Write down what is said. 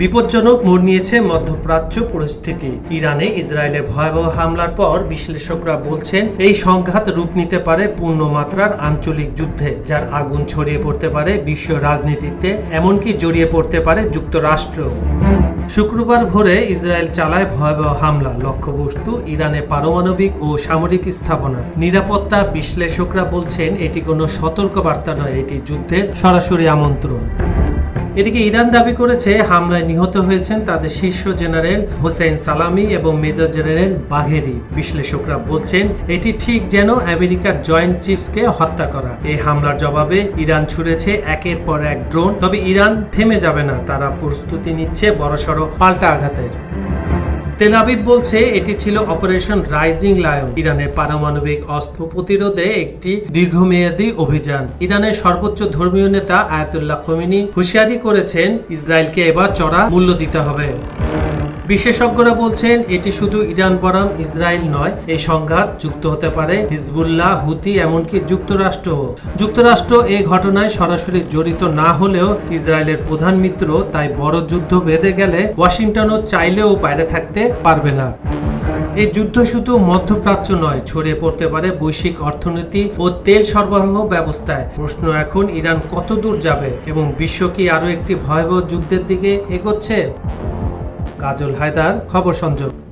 বিপজ্জনক মোড় নিয়েছে মধ্যপ্রাচ্য পরিস্থিতি। ইরানে ইসরায়েলের ভয়াবহ হামলার পর বিশ্লেষকরা বলছেন, এই সংঘাত রূপ নিতে পারে পূর্ণমাত্রার আঞ্চলিক যুদ্ধে, যার আগুন ছড়িয়ে পড়তে পারে বিশ্ব রাজনীতিতে, এমনকি জড়িয়ে পড়তে পারে যুক্তরাষ্ট্র। শুক্রবার ভোরে ইসরায়েল চালায় ভয়াবহ হামলা, লক্ষ্যবস্তু ইরানে পারমাণবিক ও সামরিক স্থাপনা। নিরাপত্তা বিশ্লেষকরা বলছেন, এটি কোনো সতর্কবার্তা নয়, এটি যুদ্ধের সরাসরি আমন্ত্রণ। এদিকে ইরান দাবি করেছে হামলায় নিহত হয়েছেন তাদের শীর্ষ জেনারেল হোসেন সালামি এবং মেজর জেনারেল বাঘেরি। বিশ্লেষকরা বলছেন, এটি ঠিক যেন আমেরিকার জয়েন্ট চিফসকে হত্যা করা। এই হামলার জবাবে ইরান ছুড়েছে একের পর এক ড্রোন, তবে ইরান থেমে যাবে না। তারা প্রস্তুতি নিচ্ছে বড়সড় পাল্টা আঘাতের। তেল আবিব বলছে, এটি ছিল অপারেশন রাইজিং লায়ন। ইরানের পারমাণবিক অস্ত্র প্রতিরোধে একটি দীর্ঘমেয়াদী অভিযান। ইরানের সর্বোচ্চ ধর্মীয় নেতা আয়াতুল্লাহ খমিনী হুঁশিয়ারি করেছেন, ইসরায়েলকে এবার চড়া মূল্য দিতে হবে। বিশেষজ্ঞরা বলছেন, এটি শুধু ইরান বনাম ইসরায়েল নয়, এই সংঘাত যুক্ত হতে পারে হিজবুল্লাহ, হুতি, এমনকি যুক্তরাষ্ট্র যুক্তরাষ্ট্র এই ঘটনায় সরাসরি জড়িত না হলেও ইসরায়েলের প্রধান মিত্র, তাই বড় যুদ্ধ বেঁধে গেলে ওয়াশিংটনও চাইলেও বাইরে থাকতে পারবে না। এই যুদ্ধ শুধু মধ্যপ্রাচ্য নয়, ছড়িয়ে পড়তে পারে বৈশ্বিক অর্থনীতি ও তেল সরবরাহ ব্যবস্থায়। প্রশ্ন এখন, ইরান কত দূর যাবে এবং বিশ্ব কি আরও একটি ভয়াবহ যুদ্ধের দিকে এগোচ্ছে? কাজল হায়দার খবর সংযোগ।